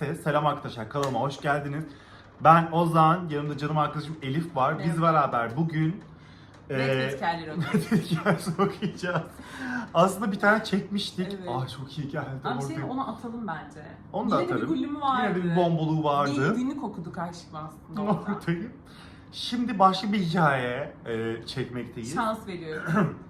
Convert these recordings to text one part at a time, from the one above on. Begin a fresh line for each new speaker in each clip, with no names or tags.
Neyse, Selam arkadaşlar kanalıma hoş geldiniz. Ben Ozan, yanımda canım arkadaşım Elif var. Biz beraber bugün
Netflix
eee,
hikayeleri okuyoruz.
Okuyacağız. Aslında bir tane çekmiştik.
Evet.
Aa çok iyi geldi.
Abi şey onu atalım bence.
Onu da
Yine de
atarım.
bir gülümü vardı.
Yine de bir bomboluğu vardı.
Bir günlük okuduk aşkım aslında orada.
Ortayı. Şimdi başka bir hikaye eee, çekmekteyiz.
Şans veriyorum.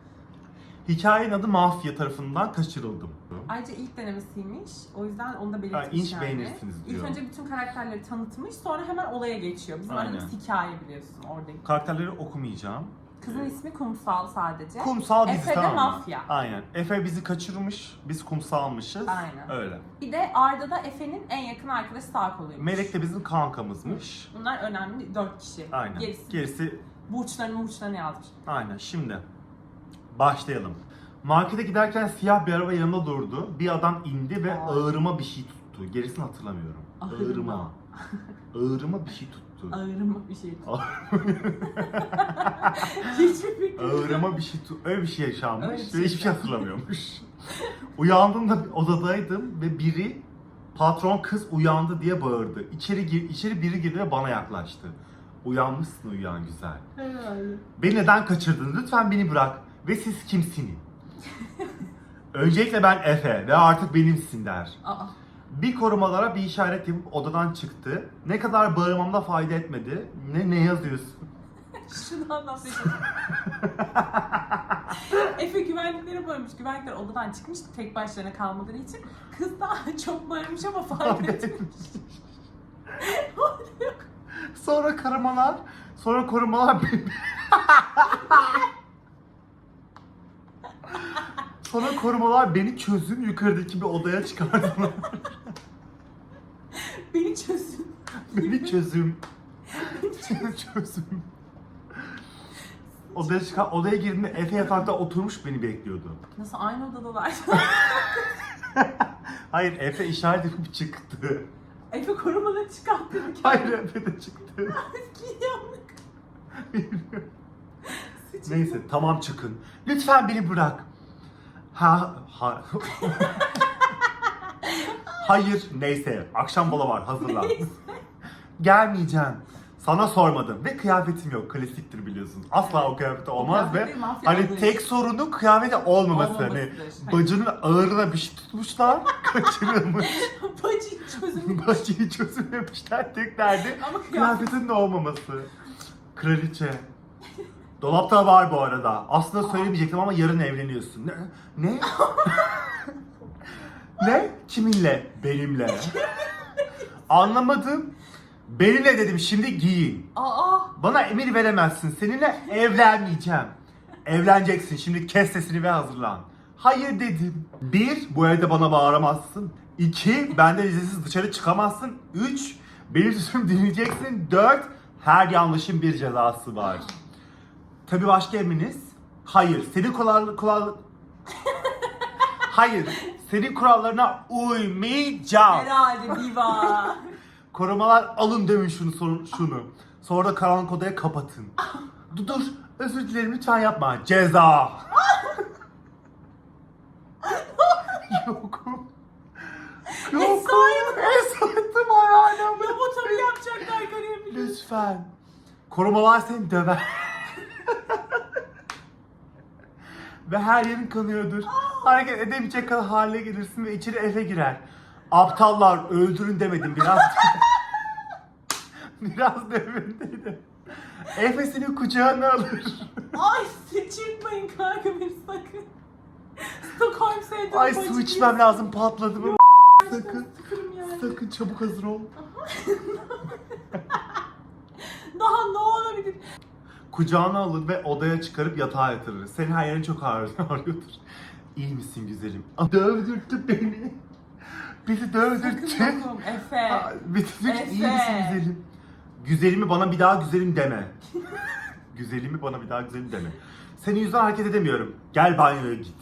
Hikayenin adı Mafya tarafından kaçırıldım.
Ayrıca ilk denemesiymiş. O yüzden onu da
Ha,
belirtmiş
inç
yani.
beğenirsiniz diyor.
İlk önce bütün karakterleri tanıtmış sonra hemen olaya geçiyor. Bizim
Aynen.
aradığımız hikaye biliyorsun oradaki.
Karakterleri okumayacağım.
Kızın ismi Kumsal sadece.
Kumsal dizisi
Efe de
tamam mı?
mafya.
Aynen. Efe bizi kaçırmış, biz kumsalmışız.
Aynen.
Öyle.
Bir de Arda da Efe'nin en yakın arkadaşı sağ koluymuş.
Melek de bizim kankamızmış.
Bunlar önemli dört kişi.
Aynen.
Gerisi
Gerisi
burçlarını burçlarını yazmış.
aynen. Şimdi başlayalım. Markete giderken siyah bir araba yanımda durdu. Bir adam indi ve
Aa.
ağırıma bir şey tuttu. Gerisini hatırlamıyorum.
Ağırıma.
Ağırıma. ağırıma bir şey tuttu.
Ağırıma bir şey. Hiçbir fikrim yok.
ağırıma bir şey tuttu. Öyle bir şey yaşanmış
Öyle bir
ve
şey
hiçbir şey hatırlamıyormuş. Uyandığımda odadaydım ve biri patron kız uyandı diye bağırdı. İçeri gir, içeri biri girdi ve bana yaklaştı. Uyanmışsın uyuyan güzel.
Herhalde.
Beni neden kaçırdın? Lütfen beni bırak. Ve siz kimsiniz? Öncelikle ben Efe ve artık benimsin der.
Aa.
Bir korumalara bir işaret yapıp odadan çıktı. Ne kadar bağırmamda fayda etmedi. Ne ne yazıyorsun?
Şunu anlatayım. Efe güvenlikleri bölmüş. Güvenlikler odadan çıkmış tek başlarına kalmadığı için. Kız daha çok bağırmış ama fark etmemiş.
Sonra korumalar, sonra korumalar beni... sonra korumalar beni çözün yukarıdaki bir odaya çıkardılar.
Beni çözün.
beni çözün. çözün. Odaya çıkar, odaya girdiğimde Efe yatakta oturmuş beni bekliyordu.
Nasıl aynı odadalar?
Hayır Efe işaret yapıp çıktı.
Efe korumaları çıkarttı.
Hayır Efe de çıktı.
Yanlık. Sıçın.
Neyse tamam çıkın. Lütfen beni bırak. Ha, ha. Hayır neyse akşam bola var hazırlan. Gelmeyeceğim. Sana sormadım ve kıyafetim yok. Klasiktir biliyorsunuz. Asla o kıyafet olmaz ve
mafya
hani
olduğu
tek sorunu kıyafeti olmaması. Hani
Olmamasıdır.
bacının ağırına bir şey tutmuşlar, kaçırılmış.
Bacı çözüm.
Bacıyı çözümlemişler tek derdi.
Ama kıyafet.
Kıyafetin de olmaması. Kraliçe. Dolapta var bu arada. Aslında söylemeyecektim ama yarın evleniyorsun. Ne? Ne? ne? Kiminle? Benimle. Anlamadım. Benimle dedim şimdi giyin.
Aa.
Bana emir veremezsin. Seninle evlenmeyeceğim. Evleneceksin. Şimdi kes sesini ve hazırlan. Hayır dedim. Bir, bu evde bana bağıramazsın. İki, benden izinsiz dışarı çıkamazsın. Üç, benim sözümü dinleyeceksin. Dört, her yanlışın bir cezası var. Tabii başka emriniz? Hayır. Senin kural... kural... Hayır. Senin kurallarına uymayacağım.
Herhalde diva.
Korumalar alın demin şunu sorun şunu. Sonra da karanlık odaya kapatın. dur dur özür dilerim lütfen yapma. Ceza. Yok. Yok.
Esayım.
Esayım ayağına.
Lobotomi yapacaklar görebilirim.
Lütfen. Korumalar seni döver. Ve her yerin kanıyordur. Hareket edemeyecek kadar hale gelirsin ve içeri eve girer. Aptallar öldürün demedim biraz. biraz dövün dedim. Efe seni kucağına alır.
Ay sıçırtmayın kanka beni sakın. Stockholm sevdim.
Ay su içmem lazım patladı mı? Sakın.
Sakın
çabuk hazır ol.
Daha?
Kucağına alır ve odaya çıkarıp yatağa yatırır. Senin her yerin çok ağrıyor, ağrıyordur. İyi misin güzelim? Aa, Dövdürttü beni. Bizi dövdürttü.
Sakın yokum Efe.
Aa, Bizi diyor ki iyi misin güzelim? Güzelimi bana bir daha güzelim deme. güzelimi bana bir daha güzelim deme. Senin yüzünden hareket edemiyorum. Gel banyoya git.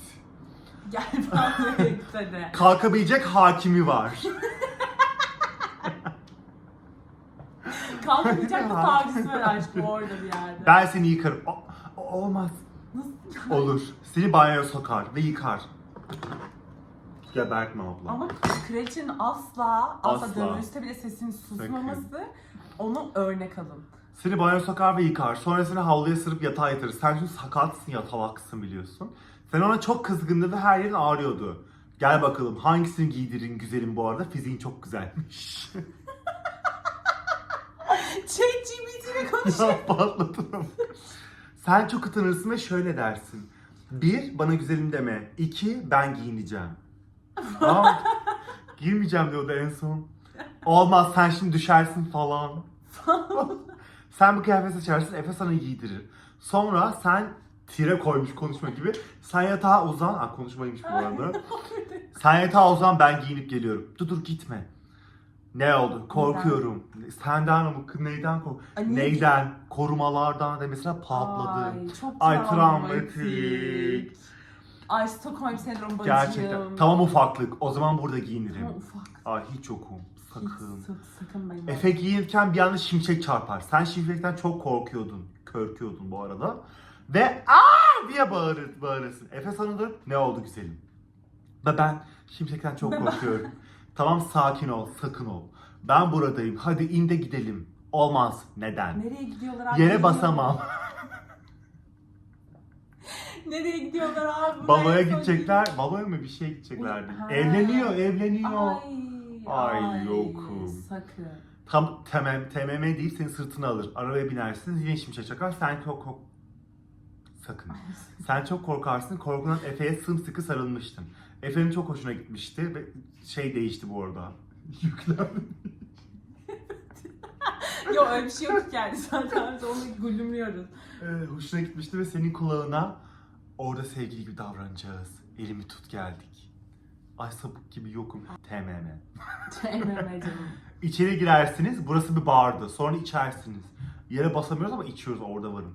Gel bana git hadi.
Kalkabilecek hakimi var.
Kalkamayacak da tavsiz ver aşkım orada bir yerde.
Ben seni yıkarım. O- o- olmaz.
Nasıl?
Olur. Seni banyoya sokar ve yıkar. Gebertme abla.
Ama kraliçenin asla, asla,
Asla.
dövülse bile sesini susmaması onu örnek alın.
Seni banyo sokar ve yıkar. Sonra seni havluya sırıp yatağa yatırır. Sen çünkü sakatsın, yatalaksın biliyorsun. Sen ona çok kızgındı ve her yerin ağrıyordu. Gel bakalım hangisini giydirin güzelim bu arada. Fiziğin çok güzelmiş.
ChatGPT ile konuşuyor.
ya patladım. Sen çok utanırsın ve şöyle dersin. Bir, bana güzelim deme. İki, ben giyineceğim. Tamam. Giymeyeceğim diyordu en son. Olmaz sen şimdi düşersin falan. sen bu kıyafeti seçersin Efe sana giydirir. Sonra sen tire koymuş konuşma gibi. Sen yatağa uzan. Aa, konuşmaymış bu arada. sen yatağa uzan ben giyinip geliyorum. Dur dur gitme. Ne oldu? Korkuyorum. Senden mi? Neyden kork?
Ay,
Neyden? Korumalardan da mesela patladı.
Ay çok
Ay,
travmatik. Ay Stockholm sendromu bacım.
Gerçekten. Tamam ufaklık. O zaman burada giyinirim.
Ama ufak.
Ay hiç yokum. Sakın.
Hiç sak- sakın benim.
Efe giyinirken bir anda şimşek çarpar. Sen şimşekten çok korkuyordun. Körküyordun bu arada. Ve aa diye bağırır, bağırırsın. Efe dönüp ne oldu güzelim? Ve ben şimşekten çok korkuyorum. tamam sakin ol, sakın ol. Ben buradayım. Hadi in de gidelim. Olmaz. Neden?
Nereye gidiyorlar abi?
Yere basamam.
Nereye gidiyorlar abi? Son-
gidecekler. Baloya mı bir şey gideceklerdi.
Ha.
Evleniyor, evleniyor.
Ay,
Ay, yokum.
Sakın.
Tam temem, TMM değil seni sırtına alır. Arabaya binersin yine şimşek çakar. Sen çok kork... Sakın. Sen çok korkarsın. Korkudan Efe'ye sımsıkı sarılmıştın. Efe'nin çok hoşuna gitmişti ve şey değişti bu arada. Yüklendi.
Yok öyle bir şey yok yani zaten biz onu gülümlüyoruz.
Ee, hoşuna gitmişti ve senin kulağına orada sevgili gibi davranacağız. Elimi tut geldik. Ay sapık gibi yokum. TMM.
Emre canım.
İçeri girersiniz. Burası bir bardı. Sonra içersiniz. Yere basamıyoruz ama içiyoruz orada varım.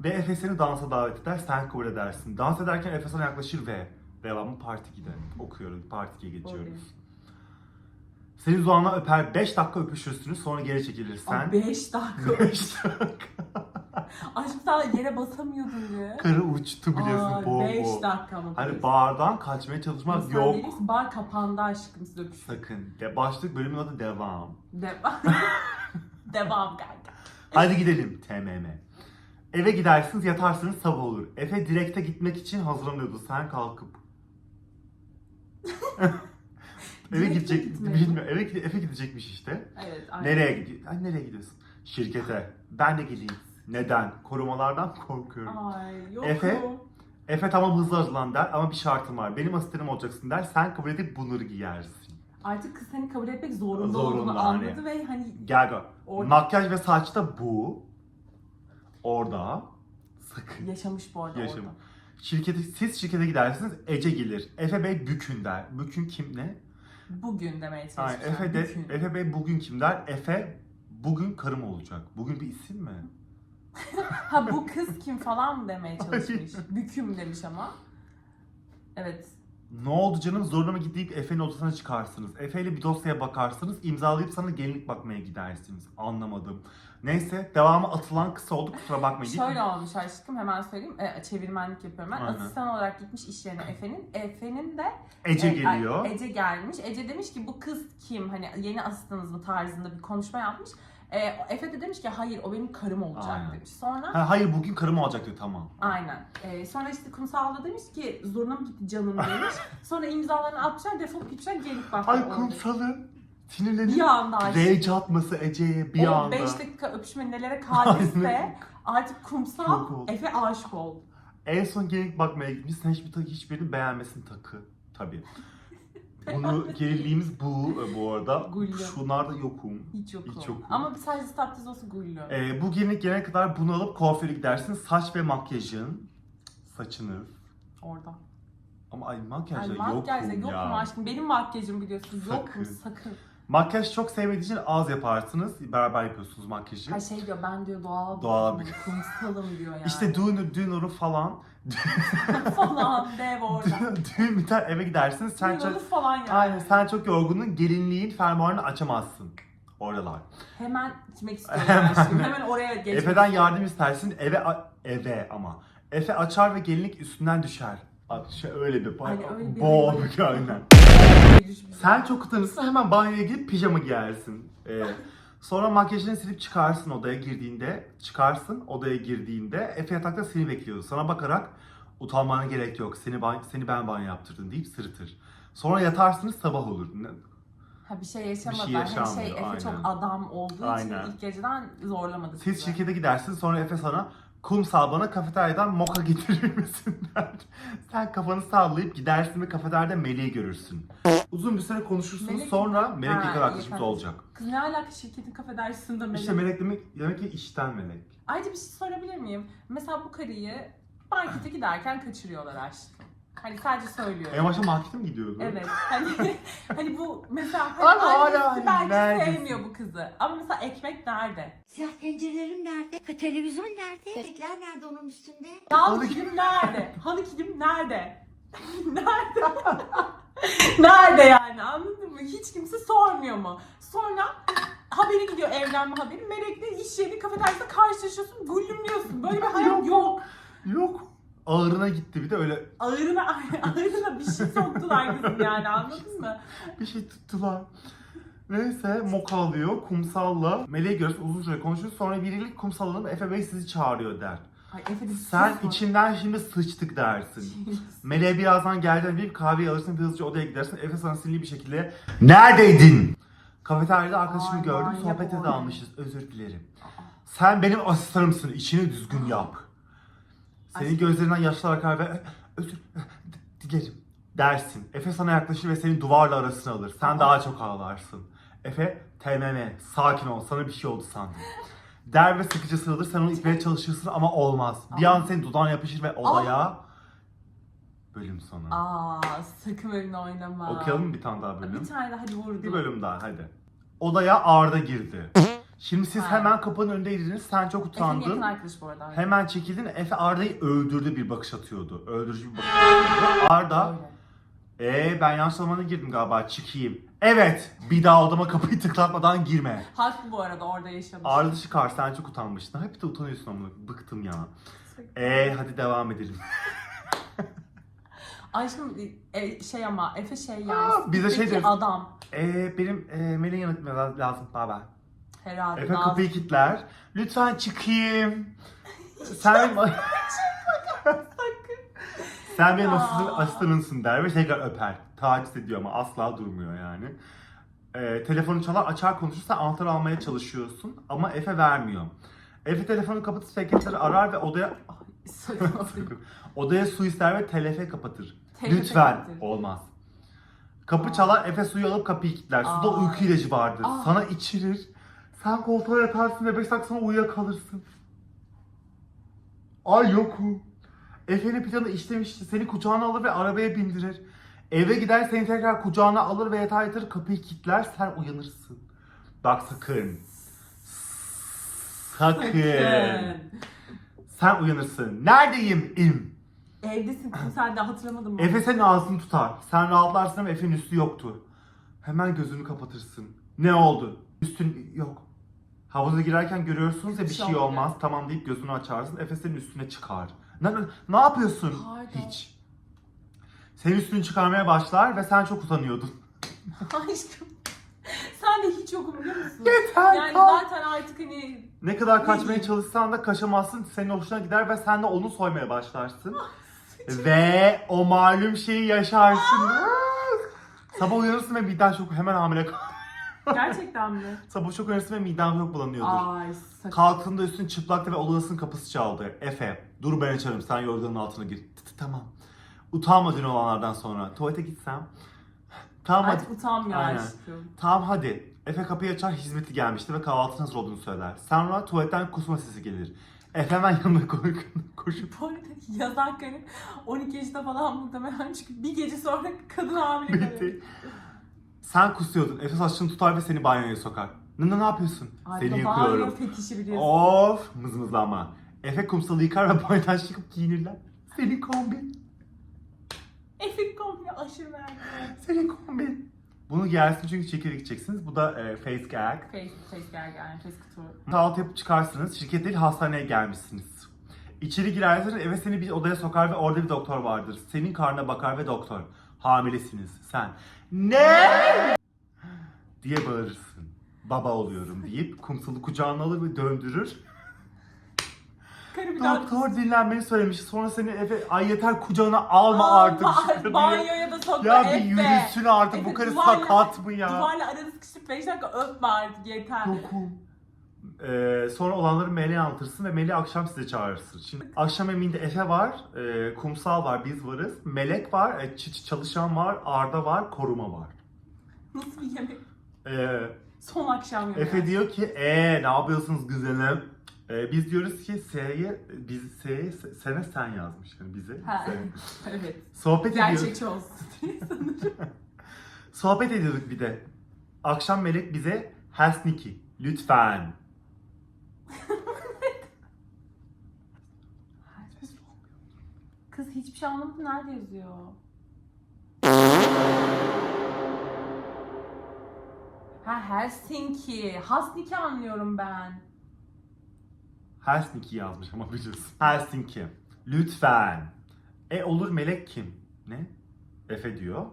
Ve Efe seni dansa davet eder. Sen kabul edersin. Dans ederken Efe sana yaklaşır ve devamı part 2'de okuyoruz. Part 2'ye geçiyoruz. Seni Zuhan'la öper. 5 dakika öpüşürsünüz. Sonra geri çekilir. Sen
5 dakika.
5 dakika.
Aşkım sen yere basamıyordun diye.
Karı uçtu biliyorsun. Bo
5
bo.
dakika ama.
Hani bardan kaçmaya çalışmak
Sen
yok.
değilsin, Bar kapandı aşkım siz öpüşün.
Sakın. De başlık bölümün adı devam.
Devam. Devam kanka.
Hadi gidelim TMM. Eve gidersiniz yatarsınız sabah olur. Efe direkte gitmek için hazırlanıyordu. Sen kalkıp. Eve gidecek bilmiyorum. Eve, Eve gidecekmiş işte.
Evet. aynen.
Nereye gidiyor? Ay, nereye gidiyorsun? Şirkete. Ben de geleyim. Neden? Korumalardan korkuyorum.
Ay yok.
Efe? Efe tamam hızlı hazırlan der ama bir şartım var. Benim asistanım olacaksın der. Sen kabul edip bunları giyersin.
Artık kız seni kabul etmek zorunda,
Zorunda
olduğunu
hani.
anladı ve hani
Gel gel.
Orada-
Makyaj ve saçta bu. Orada. Sakın.
yaşamış bu arada
Yaşam.
orada.
Şirkete, siz şirkete gidersiniz. Ece gelir. Efe Bey Bükün der. Bükün kim ne?
Bugün demeye
Aynen.
çalışacağım.
Efe de
Bugün.
Efe Bey bugün kim der? Efe bugün karım olacak. Bugün bir isim mi?
Ha bu kız kim falan mı demeye çalışmış. Büküm demiş ama. Evet.
Ne oldu canım zoruna mı gidip Efe'nin odasına çıkarsınız. Efe ile bir dosyaya bakarsınız. imzalayıp sana gelinlik bakmaya gidersiniz. Anlamadım. Neyse devamı atılan kısa oldu kusura bakmayın.
Şöyle olmuş aşkım hemen söyleyeyim. E, çevirmenlik yapıyorum ben.
Aynen.
Asistan olarak gitmiş iş yerine Efe'nin. Efe'nin de
Ece
e,
geliyor.
Ece gelmiş. Ece demiş ki bu kız kim? Hani yeni asistanınız mı tarzında bir konuşma yapmış. E, Efe de demiş ki hayır o benim karım olacak
Aynen.
demiş. Sonra
Ha, hayır bugün karım olacak diyor tamam.
Aynen. Ee, sonra işte kumsal da demiş ki zurna mı gitti canım demiş. sonra imzalarını atmışlar defolup gitmişler gelip bakmışlar.
Ay kumsalı sinirlenip
Bir anda aşkım.
rage atması Ece'ye bir anda.
5 dakika öpüşme nelere kadirse
Aynen.
artık kumsal
Çok oldu.
Efe aşık oldu.
En son gelinlik bakmaya gitmiş. Sen hiçbir takı hiçbirini beğenmesin takı. Tabii. Bunu gelinliğimiz bu e, bu arada.
Gullo.
Şunlarda yokum.
Hiç yok
Hiç
o.
yok.
Ama bir sadece staptiz olsa gullo.
Ee, bu gelinlik gelene kadar bunu alıp kuaföre gidersin. Saç ve makyajın. Saçını.
Orada.
Ama ay makyajda
Ay
yokum
makyajda yok
ya.
mu aşkım? Benim makyajım biliyorsun. Yok
Sakın.
Sakın.
Makyaj çok sevmediği için az yaparsınız. Beraber yapıyorsunuz makyajı.
Her şey diyor ben diyor doğal
Doğal
bir kumsalım diyor yani.
İşte düğün, düğün olur falan.
falan dev orada.
düğün, biter eve gidersiniz. Sen çok,
falan yani.
aynen, sen çok yorgunun gelinliğin fermuarını açamazsın. Oralar.
Hemen gitmek istiyorum aşkım. Hemen oraya geçmek
Efe'den yardım istersin eve eve ama. Efe açar ve gelinlik üstünden düşer. Şey öyle bir
Hani öyle bir hayvan.
aynen. Sen çok utanırsın hemen banyoya gidip pijama giyersin. Ee, sonra makyajını silip çıkarsın odaya girdiğinde. Çıkarsın odaya girdiğinde Efe yatakta seni bekliyordu. Sana bakarak utanmana gerek yok. Seni ban- seni ben banyo yaptırdım deyip sırıtır. Sonra yatarsınız sabah olur.
Ha bir şey yaşamadan.
Bir şey
hani şey
yaşanmıyor,
Efe
aynen.
çok adam olduğu
Aynen.
için ilk geceden zorlamadı
Siz
sizi.
şirkete gidersiniz sonra Efe sana kumsal bana kafeteryadan moka getirir misin der. Sen kafanı sallayıp gidersin ve kafeteryada Melih'i görürsün. Uzun bir süre konuşursunuz
Melek-
sonra Melek
Ha,
yakın arkadaşımız
kanka.
olacak.
Kız ne alaka şirketin kafedersinde melek.
İşte Melek demek, demek ki işten Melek.
Ayrıca bir şey sorabilir miyim? Mesela bu karıyı markete giderken kaçırıyorlar aşkım. Hani sadece söylüyorum.
En başta markete mi gidiyordu?
Evet. Hani hani bu mesela
Ama
hani
hala
annesi
hani
belki
neredesin?
sevmiyor bu kızı. Ama mesela ekmek nerede?
Siyah tencerelerim nerede? Televizyon nerede? Bebekler nerede onun üstünde?
Halı
Halı-
kilim nerede? Halı kilim nerede? nerede? nerede yani anladın mı? Hiç kimse sormuyor mu? Sonra haberi gidiyor evlenme haberi. Melek'le iş yeri kafeteryasında karşılaşıyorsun. Gullümlüyorsun. Böyle bir hayat yok.
Yok. Ağırına gitti bir de öyle
Ağırına, ağırına bir şey soktular kızım yani anladın mı?
bir şey tuttular. Neyse moka alıyor kumsalla. Meleği görürsün uzun süre konuşuyoruz. Sonra biriyle kumsal alalım Efe Bey sizi çağırıyor der.
Ay Efe bir
Sen içinden şimdi sıçtık dersin. Meleğe birazdan geldiğinde bir kahve alırsın hızlıca odaya gidersin. Efe sana sinirli bir şekilde Neredeydin? Kafeteryada arkadaşımı
Ay,
gördüm
manyak
sohbete dalmışız özür dilerim. Sen benim asistanımsın işini düzgün yap. Senin
Aşkım.
gözlerinden yaşlar akar ve özür dilerim dersin. Efe sana yaklaşır ve seni duvarla arasına alır. Sen daha çok ağlarsın. Efe TMM sakin ol sana bir şey oldu sandım. Der ve sıkıcı sarılır sen onu itmeye çalışırsın ama olmaz. Bir an senin dudağın yapışır ve odaya bölüm sonu.
Aa sakın önüne oynama.
Okuyalım mı bir tane daha bölüm?
Bir tane de hadi vurdu.
Bir bölüm daha hadi. Odaya Arda girdi. Şimdi siz
Ha.
hemen kapının önündeydiniz. Sen çok
Efe'nin yakın
utandın.
arkadaş bu arada.
Hemen çekildin. Efe Arda'yı öldürdü bir bakış atıyordu. Öldürücü bir bakış atıyordu. Arda,
Öyle.
ee ben yanlış zamana girdim galiba çıkayım. Evet, bir daha odama kapıyı tıklatmadan girme.
Haklı bu arada orada yaşamış.
Arda çıkar, sen çok utanmıştın. Hep de utanıyorsun ama bıktım ya. Ee hadi devam edelim.
Aşkım e, şey ama Efe şey yani.
Aa, bize şey deriz.
adam.
Ee benim e, meleğin yanıtmaya lazım. Baba.
Herhalde.
Efe
Nazlı.
kapıyı kilitler. Lütfen çıkayım. Sen Sen benim asistan, asistanımsın der ve tekrar öper. Taciz ediyor ama asla durmuyor yani. Ee, telefonu çalar açar konuşursa anahtarı almaya çalışıyorsun ama Efe vermiyor. Efe telefonu kapatıp sekreteri arar ve odaya
Sakın.
odaya su ister ve telefe kapatır.
Telefe
Lütfen
kapatır.
olmaz. Kapı çalar Efe suyu alıp kapıyı kilitler. Suda
Aa.
uyku ilacı vardır.
Aa.
Sana içirir. Sen koltuğa yatarsın ve 5 dakika sonra uyuyakalırsın. Ay yoku. Efe'nin planı işlemişti. Seni kucağına alır ve arabaya bindirir. Eve gider seni tekrar kucağına alır ve yatağa yatırır kapıyı kilitler sen uyanırsın. Bak sakın. Sakın. Sen uyanırsın. Neredeyim? İm.
Evdesin sen de hatırlamadın mı?
Efe senin ağzını tutar. Sen rahatlarsın ama Efe'nin üstü yoktu. Hemen gözünü kapatırsın. Ne oldu? Üstün yok. Havuza girerken görüyorsunuz ya bir
şey
olmaz. Tamam deyip gözünü açarsın. Efe senin üstüne çıkar. Ne, ne yapıyorsun?
Pardon.
Hiç. Senin üstünü çıkarmaya başlar ve sen çok utanıyordun.
Aşkım. Sen de hiç yokum biliyor musun?
Yeter
Yani
kal.
zaten artık hani
Ne kadar kaçmaya çalışsan da kaçamazsın. Senin hoşuna gider ve sen de onu soymaya başlarsın.
Ah,
ve o malum şeyi yaşarsın. Sabah uyanırsın ve miden çok hemen hamile kal.
Gerçekten mi?
Sabah çok uyanırsın ve miden çok bulanıyordur.
Ay sakın.
Kalktığında üstün çıplaktı ve odasının kapısı çaldı. Efe, dur ben açarım sen yorganın altına gir. Tı tı, Tamam. Utanma dün olanlardan sonra. Tuvalete gitsem. Tamam hadi.
Artık utanmıyor
Aynen.
aşkım.
Tamam hadi. Efe kapıyı açar hizmetli gelmişti ve kahvaltının hazır olduğunu söyler. Sonra tuvaletten kusma sesi gelir. Efe hemen yanına ko- koşup
Bu arada yazan karı 12 yaşında falan muhtemelen çünkü bir gece sonra kadın hamile kalıyor.
bitti. Sen kusuyordun. Efe saçını tutar ve seni banyoya sokar. Ne, ne, yapıyorsun?
Ay,
seni yıkıyorum.
fetişi biliyorsun.
Of mızmızlama. Efe kumsalı yıkar ve banyodan çıkıp giyinirler. Senin kombin.
Efik komple aşırı verdi.
Senin kombin. Bunu giyersin çünkü çekirdek gideceksiniz. Bu da e, face gag.
Face, face gel gel, face couture.
Kahvaltı yapıp çıkarsınız. Şirket değil hastaneye gelmişsiniz. İçeri girersin eve seni bir odaya sokar ve orada bir doktor vardır. Senin karnına bakar ve doktor. Hamilesiniz sen. Ne? diye bağırırsın. Baba oluyorum deyip kumsalı kucağına alır ve döndürür.
Karı bir daha
Doktor dinlenmeni söylemiş. Sonra seni eve ay yeter kucağına alma
Alma
artık. şunu diye.
banyoya da sokma
Ya bir
Efe.
yürüsün artık bu karı
duvarla-
sakat mı ya?
Duvarla aranı sıkışıp 5 dakika öpme artık yeter.
Dokum. Ee, sonra olanları Melih'e anlatırsın ve Melih akşam size çağırırsın. Şimdi akşam emeğinde Efe var, e, Kumsal var, biz varız. Melek var, e, Ç- çalışan var, Arda var, koruma var.
Nasıl bir yemek?
Ee,
Son akşam yemeği.
Efe diyor ki, ee ne yapıyorsunuz güzelim? Ee, biz diyoruz ki S'ye, biz S'ye, sene sen yazmış yani bize.
Ha,
Sen.
evet.
Sohbet ediyoruz.
Gerçekçi olsun diye sanırım.
Sohbet ediyorduk bir de. Akşam Melek bize Helsinki lütfen.
Kız hiçbir şey anlamadı. Nerede yazıyor? Ha Helsinki. Hasniki anlıyorum ben.
Helsinki yazmış ama biliyorsun. Helsinki. Lütfen. E olur Melek kim? Ne? Efe diyor.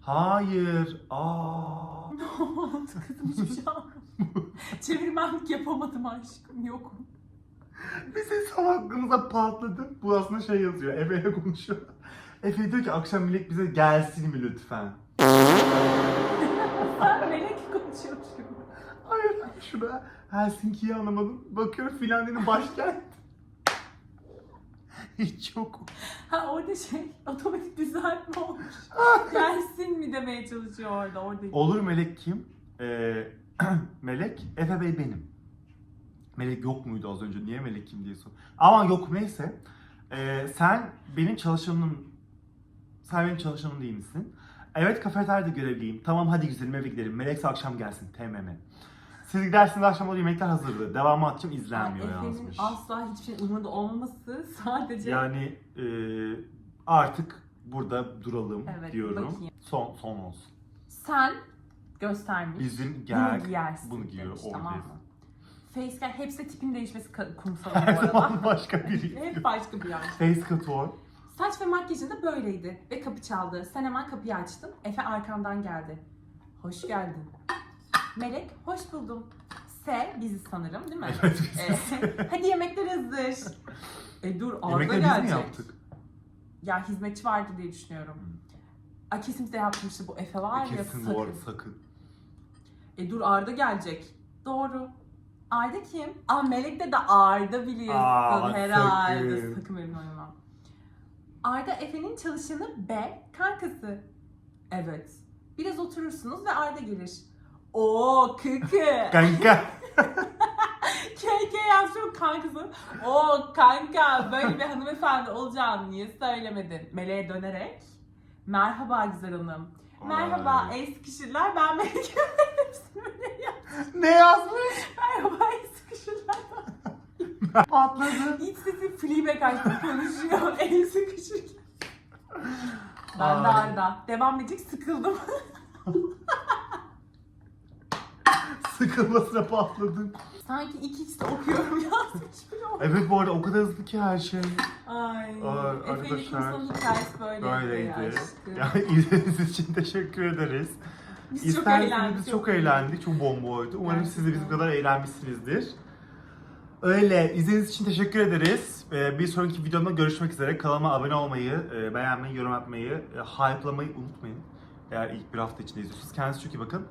Hayır. Aa.
Ne oldu kızım hiçbir şey anlamadım. Çevirmenlik yapamadım aşkım. Yokum.
Bizim salaklığımıza patladı. Bu aslında şey yazıyor. Efe'yle konuşuyor. Efe diyor ki akşam Melek bize gelsin mi lütfen?
Ben melek konuşuyormuş gibi.
Hayır şurada Helsinki'yi anlamadım. Bakıyorum Finlandiya'nın başkenti. Hiç yok.
Ha orada şey otomatik düzeltme olmuş. Gelsin mi demeye çalışıyor orada. Orada.
Olur Melek kim? Ee, Melek, Efe Bey benim. Melek yok muydu az önce? Niye Melek kim diye sor. Ama yok neyse. Ee, sen benim çalışanım. Sen benim çalışanım değil misin? Evet kafeteryada görevliyim. Tamam hadi güzelim eve gidelim. Melekse akşam gelsin. TMM. Siz gidersiniz akşam o yemekler hazırdı. Devamı atacağım izlenmiyor
Yani
yazmış.
asla hiçbir şey umurunda olmaması sadece
Yani e, artık burada duralım
Evet,
diyorum.
bakayım.
Son son olsun.
sen göstermiş.
Bizim gel
bunu giyersin
bunu giyiyor
demiş,
oradayız.
tamam mı? Facecam hepsi tipin değişmesi ka- kumsal
Her
bu arada.
zaman başka biri.
Hep başka bir yer.
Face couture.
Saç ve makyajın da böyleydi ve kapı çaldı. Sen hemen kapıyı açtın. Efe arkandan geldi. Hoş geldin. Melek, hoş buldum. S bizi sanırım değil mi?
Evet biz.
Ee, hadi yemekler hazır. E dur Arda
Yemekleri biz mi
gelecek.
yaptık?
Ya hizmetçi vardı diye düşünüyorum. A kesin de yapmıştı bu Efe var ya
Kesin bu arada sakın.
E dur Arda gelecek. Doğru. Arda kim? Aa Melek'te de Arda biliyorsun
Aa,
herhalde.
sakın.
Sakın benim oynamam. Arda Efe'nin çalışanı B, kankası. Evet. Biraz oturursunuz ve Arda gelir. Oo kıkı.
Kanka.
KK yazıyor kankası. Oo kanka böyle bir hanımefendi olacağını niye söylemedin? Meleğe dönerek. Merhaba güzel hanım. Merhaba sıkışırlar ben yap-
ne yazmış?
Merhaba el sıkışırlar.
Patladı.
İç sesi Fleabag açtı konuşuyor el sıkışırken. Ben de. Arda. Devam edecek sıkıldım.
Sıkılmasına patladın.
Sanki iki ikisi okuyorum yazmış bile oldu.
Evet bu arada o kadar hızlı ki her şey.
Ay.
Ay,
Efe'nin
arkadaşlar,
kumsalın hikayesi böyleydi.
Böyleydi.
aşkım.
Yani izlediğiniz için teşekkür ederiz.
Biz çok eğlendik.
biz çok eğlendik. Çok bomboydu. Umarım siz de bizim
Gerçekten.
kadar eğlenmişsinizdir. Öyle. İzlediğiniz için teşekkür ederiz. Ee, bir sonraki videomda görüşmek üzere. Kanalıma abone olmayı, e, beğenmeyi, yorum atmayı, e, hype'lamayı unutmayın. Eğer ilk bir hafta içinde izliyorsanız. Kendinize çok iyi bakın.